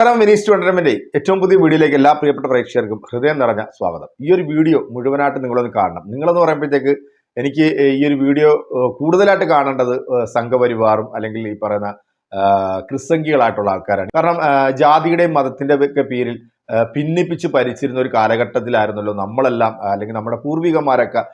നമസ്കാരം. വിനീസ് ടൂർണമെന്റ് ഏറ്റവും പുതിയ വീഡിയോയിലേക്ക് എല്ലാ പ്രിയപ്പെട്ട പ്രേക്ഷകർക്കും ഹൃദയം നിറഞ്ഞ സ്വാഗതം. ഈ ഒരു വീഡിയോ മുഴുവനായിട്ട് നിങ്ങളൊന്ന് കാണണം. നിങ്ങളെന്ന് പറയുമ്പോഴത്തേക്ക് എനിക്ക് ഈ ഒരു വീഡിയോ കൂടുതലായിട്ട് കാണേണ്ടത് സംഘപരിവാറും അല്ലെങ്കിൽ ഈ പറയുന്ന ക്രിസ്സംഖികളായിട്ടുള്ള ആൾക്കാരാണ്. കാരണം ജാതിയുടെയും മതത്തിന്റെ ഒക്കെ പേരിൽ ഭിന്നിപ്പിച്ച് ഭരിച്ചിരുന്ന ഒരു കാലഘട്ടത്തിലായിരുന്നല്ലോ നമ്മളെല്ലാം അല്ലെങ്കിൽ നമ്മുടെ പൂർവികന്മാരൊക്കെ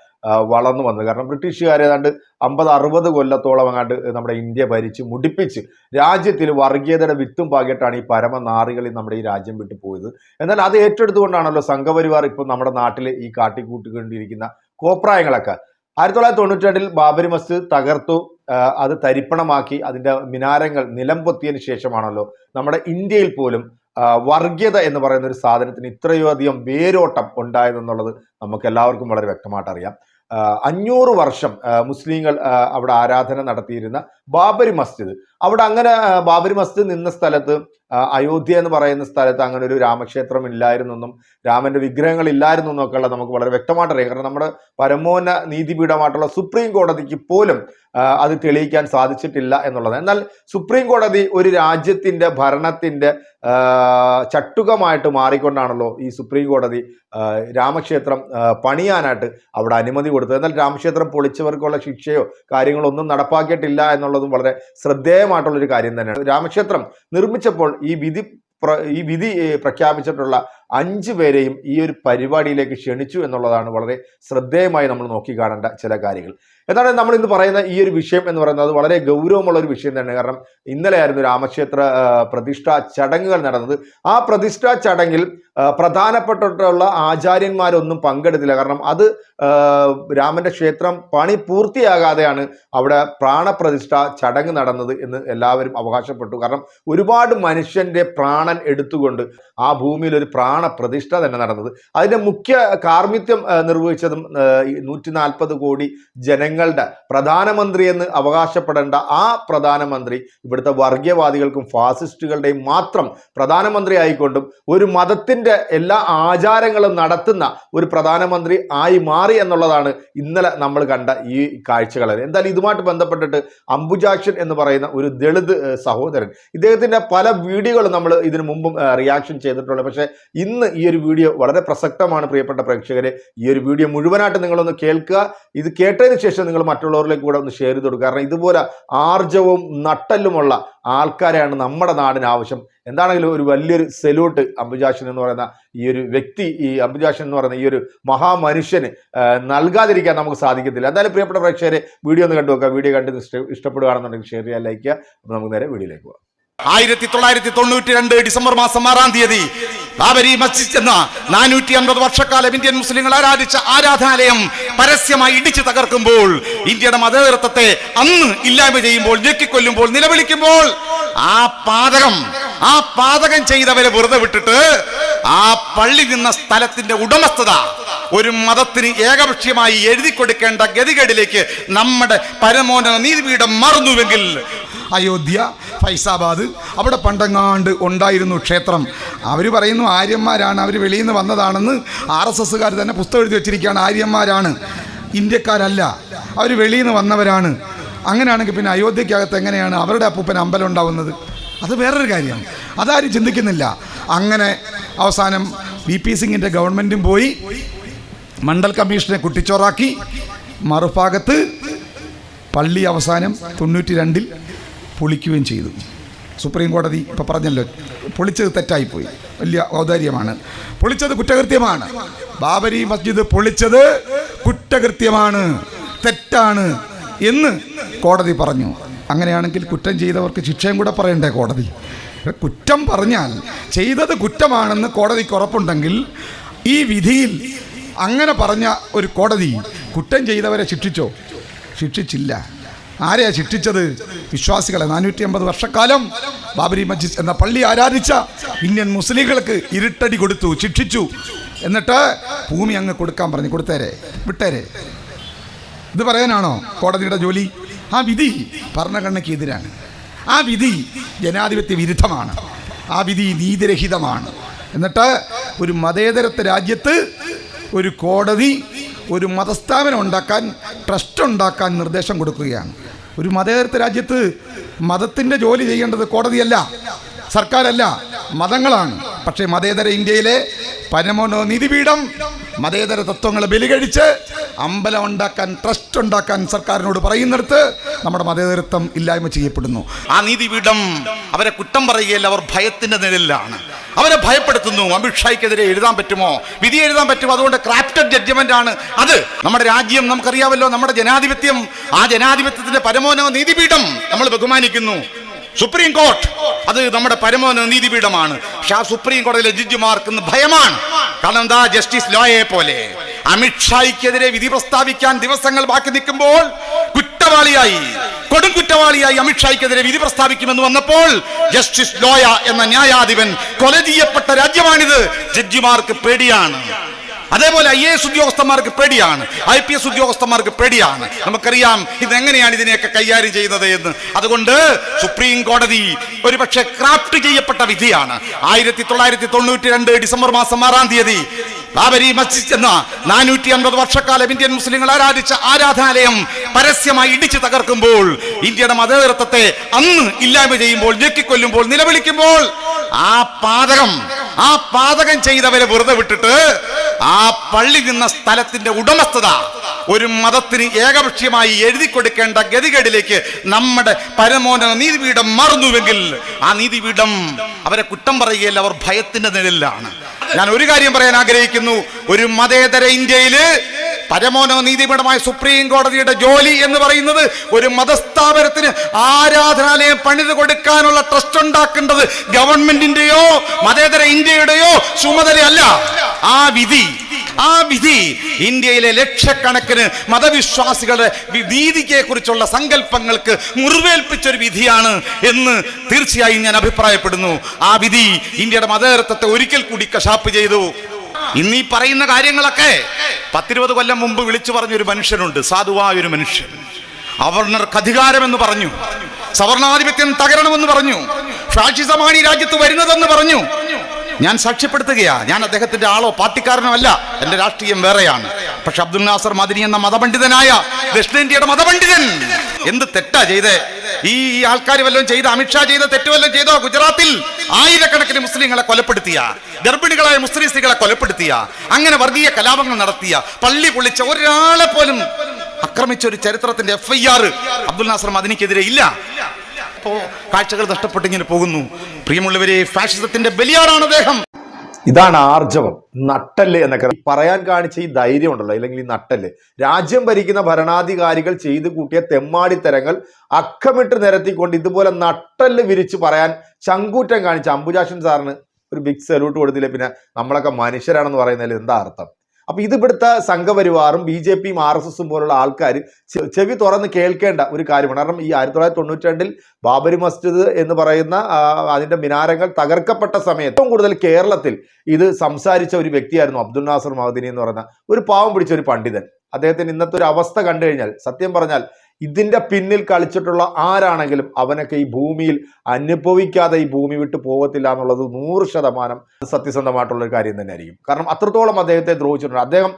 വളർന്നു വന്നത്. കാരണം ബ്രിട്ടീഷുകാർ ഏതാണ്ട് അമ്പത് അറുപത് കൊല്ലത്തോളം അങ്ങാണ്ട് നമ്മുടെ ഇന്ത്യ ഭരിച്ച് മുടിപ്പിച്ച് രാജ്യത്തിൽ വർഗീയതയുടെ വിത്തും പാകിയിട്ടാണ് ഈ പരമനാറികളിൽ നമ്മുടെ ഈ രാജ്യം വിട്ടു പോയത്. എന്നാൽ അത് ഏറ്റെടുത്തുകൊണ്ടാണല്ലോ സംഘപരിവാർ ഇപ്പം നമ്മുടെ നാട്ടിൽ ഈ കാട്ടിക്കൂട്ടിക്കൊണ്ടിരിക്കുന്ന കോപ്രായങ്ങളൊക്കെ. ആയിരത്തി തൊള്ളായിരത്തി തൊണ്ണൂറ്റി രണ്ടിൽ ബാബരി മസ്ജിദ് തകർത്തു. അത് തരിപ്പണമാക്കി അതിന്റെ മിനാരങ്ങൾ നിലംപൊത്തിയതിനു ശേഷമാണല്ലോ നമ്മുടെ ഇന്ത്യയിൽ പോലും വർഗീയത എന്ന് പറയുന്ന ഒരു സാധനത്തിന് ഇത്രയോ അധികം വേരോട്ടം ഉണ്ടായതെന്നുള്ളത് നമുക്ക് എല്ലാവർക്കും വളരെ വ്യക്തമായിട്ട് അറിയാം. അഞ്ഞൂറ് വർഷം മുസ്ലിങ്ങൾ അവിടെ ആരാധന നടത്തിയിരുന്ന ബാബരി മസ്ജിദ്. അവിടെ അങ്ങനെ ബാബരി മസ്ജിദ് നിന്ന സ്ഥലത്ത് അയോധ്യ എന്ന് പറയുന്ന സ്ഥലത്ത് അങ്ങനെ ഒരു രാമക്ഷേത്രം ഇല്ലായിരുന്നെന്നും രാമന്റെ വിഗ്രഹങ്ങൾ ഇല്ലായിരുന്നു എന്നൊക്കെയുള്ള നമുക്ക് വളരെ വ്യക്തമായിട്ട് അറിയാം കാരണം നമ്മുടെ പരമോന്ന നീതിപീഠമായിട്ടുള്ള സുപ്രീം കോടതിക്ക് പോലും അത് തെളിയിക്കാൻ സാധിച്ചിട്ടില്ല എന്നുള്ളത്. എന്നാൽ സുപ്രീം കോടതി ഒരു രാജ്യത്തിന്റെ ഭരണത്തിന്റെ ചട്ടുകമായിട്ട് മാറിക്കൊണ്ടാണല്ലോ ഈ സുപ്രീം കോടതി രാമക്ഷേത്രം പണിയാനായിട്ട് അവിടെ അനുമതി കൊടുത്തത്. എന്നാൽ രാമക്ഷേത്രം പൊളിച്ചവർക്കുള്ള ശിക്ഷയോ കാര്യങ്ങളോ ഒന്നും നടപ്പാക്കിയിട്ടില്ല എന്നുള്ളതും വളരെ ശ്രദ്ധേയമായിട്ടുള്ളൊരു കാര്യം തന്നെയാണ്. രാമക്ഷേത്രം നിർമ്മിച്ചപ്പോൾ ഈ വിധി ഈ വിധി പ്രഖ്യാപിച്ചിട്ടുള്ള അഞ്ചു പേരെയും ഈ ഒരു പരിപാടിയിലേക്ക് ക്ഷണിച്ചു എന്നുള്ളതാണ് വളരെ ശ്രദ്ധേയമായി നമ്മൾ നോക്കി കാണേണ്ട ചില കാര്യങ്ങൾ. എന്താണ് നമ്മൾ ഇന്ന് പറയുന്ന ഈ ഒരു വിഷയം എന്ന് പറയുന്നത്? വളരെ ഗൗരവമുള്ള ഒരു വിഷയം തന്നെ കാരണം ഇന്നലെയായിരുന്നു രാമക്ഷേത്ര പ്രതിഷ്ഠാ ചടങ്ങുകൾ നടന്നത്. ആ പ്രതിഷ്ഠാ ചടങ്ങിൽ പ്രധാനപ്പെട്ടിട്ടുള്ള ആചാര്യന്മാരൊന്നും പങ്കെടുത്തില്ല. കാരണം അത് രാമന്റെ ക്ഷേത്രം പണി പൂർത്തിയാകാതെയാണ് അവിടെ പ്രാണപ്രതിഷ്ഠ ചടങ്ങ് നടന്നത് എന്ന് എല്ലാവരും അവകാശപ്പെട്ടു. കാരണം ഒരുപാട് മനുഷ്യന്റെ പ്രാണൻ എടുത്തുകൊണ്ട് ആ ഭൂമിയിൽ ഒരു പ്രാണപ്രതിഷ്ഠ തന്നെ നടന്നത്. അതിന്റെ മുഖ്യ കാർമിത്യം നിർവഹിച്ചതും നൂറ്റി നാൽപ്പത് കോടി ജനങ്ങളുടെ പ്രധാനമന്ത്രി എന്ന് അവകാശപ്പെടേണ്ട ആ പ്രധാനമന്ത്രി ഇവിടുത്തെ വർഗീയവാദികൾക്കും ഫാസിസ്റ്റുകളുടെയും മാത്രം പ്രധാനമന്ത്രി ആയിക്കൊണ്ടും ഒരു മതത്തിന്റെ എല്ലാ ആചാരങ്ങളും നടത്തുന്ന ഒരു പ്രധാനമന്ത്രി ആയി മാറി എന്നുള്ളതാണ് ഇന്നലെ നമ്മൾ കണ്ട ഈ കാഴ്ചകൾ എന്തായാലും ഇതുമായിട്ട് ബന്ധപ്പെട്ടിട്ട് അംബുജാക്ഷൻ എന്ന് പറയുന്ന ഒരു ദളിത് സഹോദരൻ. ഇദ്ദേഹത്തിന്റെ പല വീഡിയോകളും നമ്മൾ ഇതിനു മുമ്പും റിയാക്ഷൻ ചെയ്തിട്ടുള്ളത് പക്ഷേ ഇന്ന് ഈ ഒരു വീഡിയോ വളരെ പ്രസക്തമാണ് പ്രിയപ്പെട്ട പ്രേക്ഷകരെ. ഈ ഒരു വീഡിയോ മുഴുവനായിട്ട് നിങ്ങളൊന്ന് കേൾക്കുക. ഇത് കേട്ടതിന് ശേഷം നിങ്ങൾ മറ്റുള്ളവരിലേക്ക് കൂടെ ഒന്ന് ഷെയർ ചെയ്ത് കൊടുക്കുക. കാരണം ഇതുപോലെ ആർജവും നട്ടല്ലുമുള്ള ആൾക്കാരെയാണ് നമ്മുടെ നാടിന് ആവശ്യം. എന്താണെങ്കിലും ഒരു വലിയൊരു സെല്യൂട്ട് അംബുജാഷൻ എന്ന് പറയുന്ന ഈ ഒരു വ്യക്തി ഈ അംബുജാഷൻ എന്ന് പറയുന്ന ഈ ഒരു മഹാമനുഷ്യന് നൽകാതിരിക്കാൻ നമുക്ക് സാധിക്കത്തില്ല. എന്തായാലും പ്രിയപ്പെട്ട പ്രേക്ഷകരെ വീഡിയോ ഒന്ന് കണ്ടു നോക്കുക. വീഡിയോ കണ്ട് ഇഷ്ട ഇഷ്ടപ്പെടുകയാണെന്നുണ്ടെങ്കിൽ ഷെയർ ചെയ്യാൻ ലൈക്ക് ചെയ്യുക. നമുക്ക് നേരെ വീഡിയോയിലേക്ക് പോകാം. ആയിരത്തി തൊള്ളായിരത്തി തൊണ്ണൂറ്റി രണ്ട് ഡിസംബർ മാസം ആറാം തീയതി ബാബരി മസ്ജിദ് എന്ന നാനൂറ്റി അൻപത് വർഷക്കാലം ഇന്ത്യൻ മുസ്ലിങ്ങൾ ആരാധിച്ച ആരാധനാലയം പരസ്യമായി ഇടിച്ചു തകർക്കുമ്പോൾ ഇന്ത്യയുടെ മതേതൃത്വത്തെ അന്ന് ഇല്ലായ്മ ചെയ്യുമ്പോൾ ഞെക്കിക്കൊല്ലുമ്പോൾ നിലവിളിക്കുമ്പോൾ ആ പാതകം ആ പാതകം ചെയ്തവരെ വെറുതെ വിട്ടിട്ട് ആ പള്ളി നിന്ന സ്ഥലത്തിന്റെ ഉടമസ്ഥത ഒരു മതത്തിന് ഏകപക്ഷീയമായി എഴുതി കൊടുക്കേണ്ട ഗതികേടിലേക്ക് നമ്മുടെ പരമോന്നത നീതിപീഠം മറന്നുവെങ്കിൽ അയോധ്യ ഫൈസാബാദ്. അവിടെ പണ്ടങ്ങാണ്ട് ഉണ്ടായിരുന്നു ക്ഷേത്രം. അവർ പറയുന്നു ആര്യന്മാരാണ് അവർ വെളിയിൽ നിന്ന് വന്നതാണെന്ന് ആർ എസ് എസ്സുകാർ തന്നെ പുസ്തകം എഴുതി വെച്ചിരിക്കുകയാണ്. ആര്യന്മാരാണ്. ഇന്ത്യക്കാരല്ല. അവർ വെളിയിൽ നിന്ന് വന്നവരാണ്. അങ്ങനെയാണെങ്കിൽ പിന്നെ അയോധ്യക്കകത്ത് എങ്ങനെയാണ് അവരുടെ അപ്പൂപ്പൻ അമ്പലം ഉണ്ടാവുന്നത്? അത് വേറൊരു കാര്യമാണ് അതാരും ചിന്തിക്കുന്നില്ല. അങ്ങനെ അവസാനം വി പി സിംഗിന്റെ ഗവൺമെന്റും പോയി. മണ്ഡൽ കമ്മീഷനെ കുട്ടിച്ചോറാക്കി. മറുഭാഗത്ത് പള്ളി അവസാനം തൊണ്ണൂറ്റി രണ്ടിൽ പൊളിക്കുകയും ചെയ്തു. സുപ്രീം കോടതി ഇപ്പോൾ പറഞ്ഞല്ലോ പൊളിച്ചത് തെറ്റായിപ്പോയി. വലിയ ഔദാര്യമാണ്. പൊളിച്ചത് കുറ്റകൃത്യമാണ്. ബാബരി മസ്ജിദ് പൊളിച്ചത് കുറ്റകൃത്യമാണ് തെറ്റാണ് എന്ന് കോടതി പറഞ്ഞു. അങ്ങനെയാണെങ്കിൽ കുറ്റം ചെയ്തവർക്ക് ശിക്ഷയും കൂടെ പറയണ്ടേ കോടതി? കുറ്റം പറഞ്ഞാൽ ചെയ്തത് കുറ്റമാണെന്ന് കോടതിക്ക് ഉറപ്പുണ്ടെങ്കിൽ ഈ വിധിയിൽ അങ്ങനെ പറഞ്ഞ ഒരു കോടതി കുറ്റം ചെയ്തവരെ ശിക്ഷിച്ചോ? ശിക്ഷിച്ചില്ല. ആരെയാ ശിക്ഷിച്ചത് വിശ്വാസികളെ നാനൂറ്റി അമ്പത് വർഷക്കാലം ബാബരി മജിദ് എന്ന പള്ളി ആരാധിച്ച ഇന്ത്യൻ മുസ്ലിങ്ങൾക്ക് ഇരുട്ടടി കൊടുത്തു ശിക്ഷിച്ചു. എന്നിട്ട് ഭൂമി അങ്ങ് കൊടുക്കാൻ പറഞ്ഞു. കൊടുത്തേരെ വിട്ടേരെ. ഇത് പറയാനാണോ കോടതിയുടെ ജോലി? ആ വിധി ഭരണഘടനയ്ക്ക് എതിരാണ്. ആ വിധി ജനാധിപത്യ വിരുദ്ധമാണ്. ആ വിധി നീതിരഹിതമാണ്. എന്നിട്ട് ഒരു മതേതരത്വ രാജ്യത്ത് ഒരു കോടതി ഒരു മതസ്ഥാപനം ഉണ്ടാക്കാൻ ട്രസ്റ്റ് ഉണ്ടാക്കാൻ നിർദ്ദേശം കൊടുക്കുകയാണ്. ഒരു മതേതരത്വ രാജ്യത്ത് മതത്തിന്റെ ജോലി ചെയ്യേണ്ടത് കോടതിയല്ല സർക്കാരല്ല മതങ്ങളാണ്. പക്ഷേ മതേതര ഇന്ത്യയിലെ പരമോന്നത നീതിപീഠം മതേതര തത്വങ്ങളെ ബലികഴിച്ച് അമ്പലം ഉണ്ടാക്കാൻ ട്രസ്റ്റ് ഉണ്ടാക്കാൻ സർക്കാരിനോട് പറയുന്നിടത്ത് നമ്മുടെ മതേതരത്വം ഇല്ലായ്മ ചെയ്യപ്പെടുന്നു. ആ നീതിപീഠം അവരെ കുറ്റം പറയുകയല്ല അവർ ഭയത്തിന്റെ നിഴലിലാണ്. അവരെ ഭയപ്പെടുത്തുന്നു. അമിത്ഷായ്ക്കെതിരെ എഴുതാൻ പറ്റുമോ? വിധി എഴുതാൻ പറ്റുമോ? അതുകൊണ്ട് ക്രാഫ്റ്റഡ് ജഡ്ജ്മെന്റ് ആണ് അത്. നമ്മുടെ രാജ്യം നമുക്കറിയാമല്ലോ നമ്മുടെ ജനാധിപത്യം. ആ ജനാധിപത്യത്തിന്റെ പരമോന്നത നീതിപീഠം നമ്മൾ ബഹുമാനിക്കുന്നു. സുപ്രീം കോർട്ട് അത് നമ്മുടെ പരമോന്നത നീതിപീഠമാണ്. പക്ഷെ ആ സുപ്രീം കോടതിയിലെ ജഡ്ജിമാർക്ക് ഭയമാണ്. കാരണം എന്താ? ജസ്റ്റിസ് ലോയെ പോലെ. അമിത്ഷായ്ക്കെതിരെ വിധി പ്രസ്താവിക്കാൻ ദിവസങ്ങൾ ബാക്കി നിൽക്കുമ്പോൾ കുറ്റവാളിയായി. കൊടും കുറ്റവാളിയായി അമിത്ഷായ്ക്കെതിരെ വിധി പ്രസ്താവിക്കുമെന്ന് വന്നപ്പോൾ ജസ്റ്റിസ് ലോയ എന്ന ന്യായാധിപൻ കൊല ചെയ്യപ്പെട്ട രാജ്യമാണിത്. ജഡ്ജിമാർക്ക് പേടിയാണ്. അതേപോലെ ഐ എ എസ് ഉദ്യോഗസ്ഥന്മാർക്ക് പേടിയാണ്. ഐ പി എസ് ഉദ്യോഗസ്ഥന്മാർക്ക് പേടിയാണ്. നമുക്കറിയാം ഇതെങ്ങനെയാണ് ഇതിനെയൊക്കെ കൈകാര്യം ചെയ്യുന്നത് എന്ന്. അതുകൊണ്ട് സുപ്രീം കോടതി ഒരുപക്ഷെ ക്രാഫ്റ്റ് ചെയ്യപ്പെട്ട വിധിയാണ്. ആയിരത്തി തൊള്ളായിരത്തി തൊണ്ണൂറ്റി രണ്ട് ഡിസംബർ മാസം ആറാം തീയതി ബാബരി മസ്ജിദ് എന്ന നാനൂറ്റി അൻപത് വർഷക്കാലം ഇന്ത്യൻ മുസ്ലിങ്ങൾ ആരാധിച്ച ആരാധനാലയം പരസ്യമായി ഇടിച്ചു തകർക്കുമ്പോൾ ഇന്ത്യയുടെ മതേതരത്വത്തെ അന്ന് ഇല്ലായ്മ ചെയ്യുമ്പോൾ ഞെക്കിക്കൊല്ലുമ്പോൾ നിലവിളിക്കുമ്പോൾ ആ പാതകം ആ പാതകം ചെയ്തവരെ വെറുതെ വിട്ടിട്ട് ആ പള്ളി നിന്ന സ്ഥലത്തിന്റെ ഉടമസ്ഥത ഒരു മതത്തിന് ഏകപക്ഷീയമായി എഴുതി കൊടുക്കേണ്ട ഗതികേടിലേക്ക് നമ്മുടെ പരമോന്നത നീതിപീഠം മറന്നുവെങ്കിൽ ആ നീതിപീഠം അവരെ കുറ്റം പറയുകയല്ല അവർ ഭയത്തിന്റെ നിഴലിലാണ്. ഞാൻ ഒരു കാര്യം പറയാൻ ആഗ്രഹിക്കുന്നു. ഒരു മതേതര ഇന്ത്യയിൽ പരമോന്നത നീതിപീഠമായ സുപ്രീം കോടതിയുടെ ജോലി എന്ന് പറയുന്നത് ഒരു മതസ്ഥാപനത്തിന് ആരാധനാലയം പണിത് കൊടുക്കാനുള്ള ട്രസ്റ്റ് ഉണ്ടാക്കേണ്ടത് ഗവൺമെന്റിന്റെയോ മതേതര ഇന്ത്യയുടെയോ ചുമതലയല്ല. ആ വിധി ആ വിധി ഇന്ത്യയിലെ ലക്ഷക്കണക്കിന് മതവിശ്വാസികളുടെ നീതിയെ കുറിച്ചുള്ള സങ്കല്പങ്ങൾക്ക് മുറിവേൽപ്പിച്ചൊരു വിധിയാണ് എന്ന് തീർച്ചയായും ഞാൻ അഭിപ്രായപ്പെടുന്നു. ആ വിധി ഇന്ത്യയുടെ മതേതരത്വത്തെ ഒരിക്കൽ കൂടി കശാപ്പ് ചെയ്തു. ഇന്ന് ഈ പറയുന്ന കാര്യങ്ങളൊക്കെ പത്തിരുപത് കൊല്ലം മുമ്പ് വിളിച്ചു പറഞ്ഞൊരു മനുഷ്യനുണ്ട് സാധുവായ ഒരു മനുഷ്യൻ. അവർണർക്ക് അധികാരമെന്ന് പറഞ്ഞു. സവർണാധിപത്യം തകരണമെന്ന് പറഞ്ഞു. ഫാഷിസമാണ് ഈ രാജ്യത്ത് വരുന്നതെന്ന് പറഞ്ഞു. ഞാൻ സാക്ഷ്യപ്പെടുത്തുകയാ. ഞാൻ അദ്ദേഹത്തിന്റെ ആളോ പാർട്ടിക്കാരനോ അല്ല. എന്റെ രാഷ്ട്രീയം വേറെയാണ്. പക്ഷെ അബ്ദുൽ നാസർ മദിനി എന്ന മതപണ്ഡിതനായ ദക്ഷിണേന്ത്യയുടെ മതപണ്ഡിതൻ. എന്ത് തെറ്റാ ചെയ്തേ? ഈ ആൾക്കാർ വല്ലതും ചെയ്ത? അമിത്ഷാ ചെയ്ത തെറ്റ് വല്ലതും ചെയ്തോ? ഗുജറാത്തിൽ ആയിരക്കണക്കിന് മുസ്ലിങ്ങളെ കൊലപ്പെടുത്തിയ ഗർഭിണികളായ മുസ്ലിം സ്ത്രീകളെ കൊലപ്പെടുത്തിയ അങ്ങനെ വർഗീയ കലാപങ്ങൾ നടത്തിയ പള്ളി പൊളിച്ച ഒരാളെ പോലും ആക്രമിച്ച ഒരു ചരിത്രത്തിന്റെ F I R Abdul Nasser മദിനിക്കെതിരെ ഇല്ല. ഇപ്പോ കാഴ്ചകൾ നഷ്ടപ്പെട്ട് ഇങ്ങനെ പോകുന്നു. പ്രിയമുള്ളവരെ ഫാഷിസത്തിന്റെ ബലിയാറാണ് അദ്ദേഹം. ഇതാണ് ആർജവം. നട്ടൽ എന്നൊക്കെ പറയാൻ കാണിച്ച ഈ ധൈര്യം ഉണ്ടല്ലോ അല്ലെങ്കിൽ ഈ നട്ടൽ രാജ്യം ഭരിക്കുന്ന ഭരണാധികാരികൾ ചെയ്തു കൂട്ടിയ തെമ്മാടിത്തരങ്ങൾ അക്കമിട്ട് നിരത്തിക്കൊണ്ട് ഇതുപോലെ നട്ടൽ വിരിച്ച് പറയാൻ ചങ്കൂറ്റം കാണിച്ച അംബുജാഷൻ സാറിന് ഒരു ബിഗ് സല്യൂട്ട് കൊടുത്തില്ലേ? പിന്നെ നമ്മളൊക്കെ മനുഷ്യരാണെന്ന് പറയുന്നതിൽ എന്താ അർത്ഥം? അപ്പൊ ഇത് ഇവിടുത്തെ സംഘപരിവാറും ബി ജെ പിയും ആർ എസ് എസും പോലുള്ള ആൾക്കാർ ചെവി തുറന്ന് കേൾക്കേണ്ട ഒരു കാര്യമാണ്. കാരണം ഈ ആയിരത്തി തൊള്ളായിരത്തി തൊണ്ണൂറ്റി രണ്ടിൽ ബാബരി മസ്ജിദ് എന്ന് പറയുന്ന അതിന്റെ മിനാരങ്ങൾ തകർക്കപ്പെട്ട സമയത്ത് ഏറ്റവും കൂടുതൽ കേരളത്തിൽ ഇത് സംസാരിച്ച ഒരു വ്യക്തിയായിരുന്നു അബ്ദുൽ നാസർ മഹദിനി എന്ന് പറയുന്ന ഒരു പാവം പിടിച്ച ഒരു പണ്ഡിതൻ. അദ്ദേഹത്തിന് ഇന്നത്തെ ഒരു അവസ്ഥ കണ്ടു കഴിഞ്ഞാൽ സത്യം പറഞ്ഞാൽ ഇതിന്റെ പിന്നിൽ കളിച്ചിട്ടുള്ള ആരാണെങ്കിലും അവനൊക്കെ ഈ ഭൂമിയിൽ അനുഭവിക്കാതെ ഈ ഭൂമി വിട്ടു പോകത്തില്ല എന്നുള്ളത് നൂറ് ശതമാനം സത്യസന്ധമായിട്ടുള്ള ഒരു കാര്യം തന്നെ ആയിരിക്കും കാരണം അത്രത്തോളം അദ്ദേഹത്തെ ദ്രോഹിച്ചിട്ടുണ്ട്. അദ്ദേഹം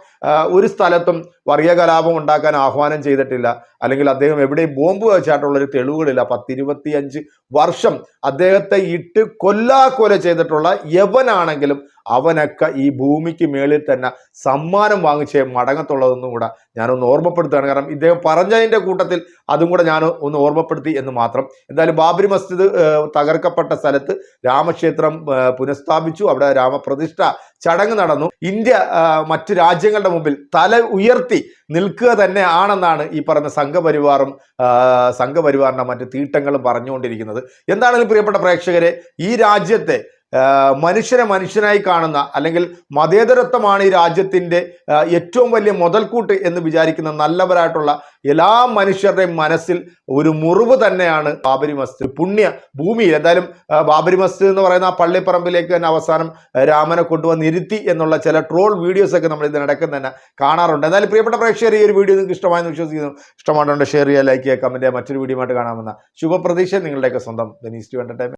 ഒരു സ്ഥലത്തും വർഗീയ കലാപം ഉണ്ടാക്കാൻ ആഹ്വാനം ചെയ്തിട്ടില്ല. അല്ലെങ്കിൽ അദ്ദേഹം എവിടെയും ബോംബ് വെച്ചായിട്ടുള്ള ഒരു തെളിവുകളില്ല. പത്തിരുപത്തി അഞ്ച് വർഷം അദ്ദേഹത്തെ ഇട്ട് കൊല്ലാക്കൊല ചെയ്തിട്ടുള്ള യവനാണെങ്കിലും അവനൊക്കെ ഈ ഭൂമിക്ക് മേളിൽ തന്നെ സമ്മാനം വാങ്ങിച്ചേ മടങ്ങത്തുള്ളതെന്നും കൂടെ ഞാനൊന്ന് ഓർമ്മപ്പെടുത്തുകയാണ്. കാരണം ഇദ്ദേഹം പറഞ്ഞതിന്റെ കൂട്ടത്തിൽ അതും കൂടെ ഞാൻ ഒന്ന് ഓർമ്മപ്പെടുത്തി എന്ന് മാത്രം. എന്തായാലും ബാബരി മസ്ജിദ് തകർക്കപ്പെട്ട സ്ഥലത്ത് രാമക്ഷേത്രം പുനഃസ്ഥാപിച്ചു. അവിടെ രാമപ്രതിഷ്ഠ ചടങ്ങ് നടന്നു. ഇന്ത്യ മറ്റു രാജ്യങ്ങളുടെ മുമ്പിൽ തല ഉയർത്തി നിൽക്കുക തന്നെ ആണെന്നാണ് ഈ പറഞ്ഞ സംഘപരിവാറും സംഘപരിവാറിന്റെ മറ്റു തീട്ടങ്ങളും പറഞ്ഞുകൊണ്ടിരിക്കുന്നത്. എന്താണെങ്കിലും പ്രിയപ്പെട്ട പ്രേക്ഷകരെ ഈ രാജ്യത്തെ മനുഷ്യനെ മനുഷ്യനായി കാണുന്ന അല്ലെങ്കിൽ മതേതരത്വമാണ് ഈ രാജ്യത്തിന്റെ ഏറ്റവും വലിയ മുതൽക്കൂട്ട് എന്ന് വിചാരിക്കുന്ന നല്ലവരായിട്ടുള്ള എല്ലാ മനുഷ്യരുടെയും മനസ്സിൽ ഒരു മുറിവ് തന്നെയാണ് ബാബരി മസ്ജിദ്. പുണ്യ ഭൂമിയിൽ എന്തായാലും ബാബരി മസ്ജിദ് എന്ന് പറയുന്ന ആ പള്ളിപ്പറമ്പിലേക്ക് തന്നെ അവസാനം രാമനെ കൊണ്ടുവന്ന് ഇരുത്തി എന്നുള്ള ചില ട്രോൾ വീഡിയോസൊക്കെ നമ്മൾ ഇതിനിടയ്ക്ക് തന്നെ കാണാറുണ്ട്. എന്തായാലും പ്രിയപ്പെട്ട പ്രേക്ഷകർ ഈ ഒരു വീഡിയോ നിങ്ങൾക്ക് ഇഷ്ടമായെന്ന് വിശ്വസിക്കുന്നു. ഇഷ്ടമായിട്ടുണ്ട് ഷെയർ ചെയ്യുക ലൈക്ക് ചെയ്യുക കമന്റ് ചെയ്യുക. മറ്റൊരു വീഡിയോ ആയിട്ട് കാണാമെന്ന ശുഭപ്രതീക്ഷ. നിങ്ങളുടെയൊക്കെ സ്വന്തം ദനീസ് ടു എന്റർടൈൻമെന്റ്